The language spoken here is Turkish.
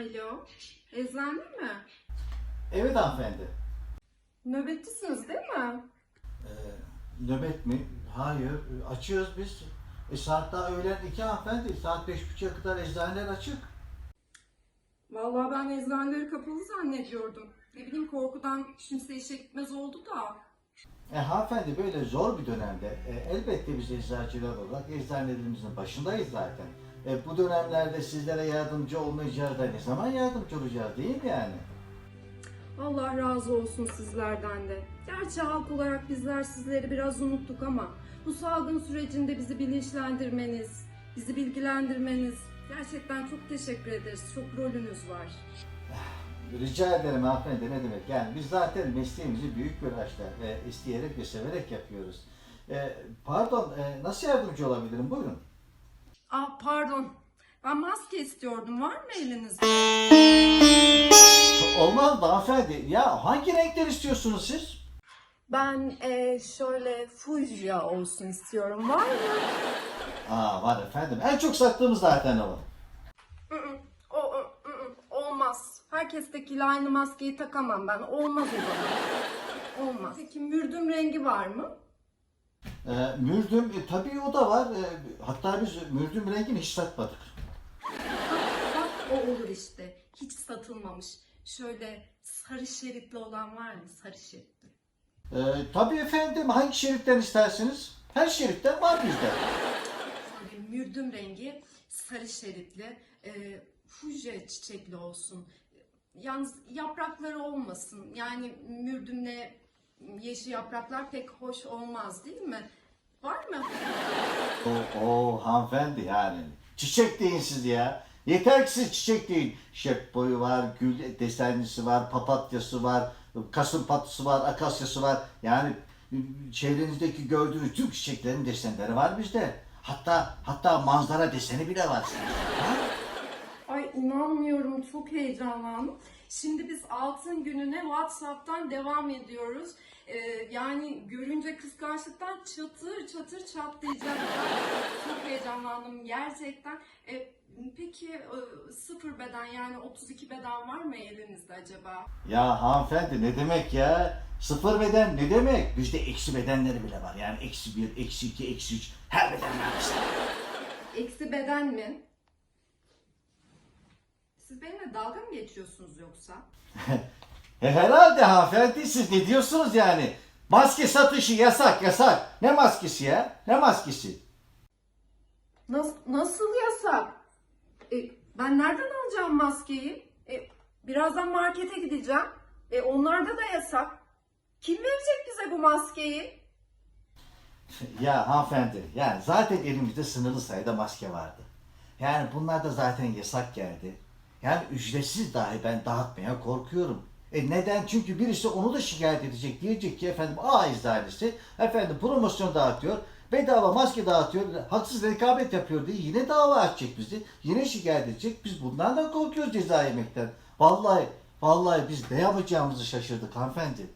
Alo, eczane mi? Evet hanımefendi. Nöbetçisiniz değil mi? Ee, nöbet mi? Hayır. Açıyoruz biz. E, saat daha öğlen iki hanımefendi. Saat beş buçuğa kadar eczaneler açık. Vallahi ben eczaneleri kapalı zannediyordum. Ne bileyim korkudan kimse işe gitmez oldu da. E, hanımefendi böyle zor bir dönemde e, elbette biz eczacılar olarak eczanelerimizin başındayız zaten. E, bu dönemlerde sizlere yardımcı olmayacağız da ne zaman yardımcı olacağız değil mi yani? Allah razı olsun sizlerden de. Gerçi halk olarak bizler sizleri biraz unuttuk ama bu salgın sürecinde bizi bilinçlendirmeniz, bizi bilgilendirmeniz gerçekten çok teşekkür ederiz. Çok rolünüz var. Rica ederim hanımefendi ne demek yani biz zaten mesleğimizi büyük bir aşkla e, isteyerek ve severek yapıyoruz. E, pardon e, nasıl yardımcı olabilirim buyurun. Aa pardon. Ben maske istiyordum. Var mı elinizde? Olmaz da hanımefendi ya hangi renkler istiyorsunuz siz? Ben e, şöyle fujya olsun istiyorum. Var mı? Aa var efendim en çok sattığımız zaten o. Hı hı. O, o, hı hı. olmaz. Herkestekiyle aynı maskeyi takamam ben. Olmaz o zaman. Olmaz. Peki mürdüm rengi var mı? E, mürdüm e, tabii o da var. E, hatta biz mürdüm rengini hiç satmadık. Bak o olur işte. Hiç satılmamış. Şöyle sarı şeritli olan var mı? Sarı şeritli. E, tabii efendim hangi şeritten isterseniz her şeritten var bizde. Şöyle mürdüm rengi sarı şeritli. E, fujya çiçekli olsun. Yalnız yaprakları olmasın. Yani mürdümle yeşil yapraklar pek hoş olmaz değil mi? Var mı? O, o hanımefendi yani. Çiçek deyin siz ya. Yeter ki siz çiçek deyin. Şep boyu var, gül desenlisi var, papatyası var, kasım patlısı var, akasyası var. Yani çevrenizdeki gördüğünüz tüm çiçeklerin desenleri var bizde. Hatta hatta manzara deseni bile var. Ha? İnanmıyorum çok heyecanlandım. Şimdi biz altın gününe WhatsApp'tan devam ediyoruz. Ee, yani görünce kıskançlıktan çatır çatır çatlayacağım. çok heyecanlandım gerçekten. Ee, peki e, sıfır beden yani 32 beden var mı elinizde acaba? Ya hanımefendi ne demek ya? Sıfır beden ne demek? Bizde eksi bedenleri bile var. Yani eksi bir, eksi iki, eksi üç. Her beden var bizde. Eksi beden mi? Siz benimle dalga mı geçiyorsunuz yoksa? E herhalde hanımefendi siz ne diyorsunuz yani? Maske satışı yasak yasak. Ne maskesi ya? Ne maskesi? Nasıl, nasıl yasak? E, ben nereden alacağım maskeyi? E, birazdan markete gideceğim. E, onlarda da yasak. Kim verecek bize bu maskeyi? Ya hanımefendi yani zaten elimizde sınırlı sayıda maske vardı. Yani bunlar da zaten yasak geldi. Yani ücretsiz dahi ben dağıtmaya korkuyorum. E neden? Çünkü birisi onu da şikayet edecek. Diyecek ki efendim A eczanesi efendim promosyon dağıtıyor. Bedava maske dağıtıyor. Haksız rekabet yapıyor diye yine dava açacak bizi. Yine şikayet edecek. Biz bundan da korkuyoruz ceza yemekten. Vallahi vallahi biz ne yapacağımızı şaşırdık hanımefendi.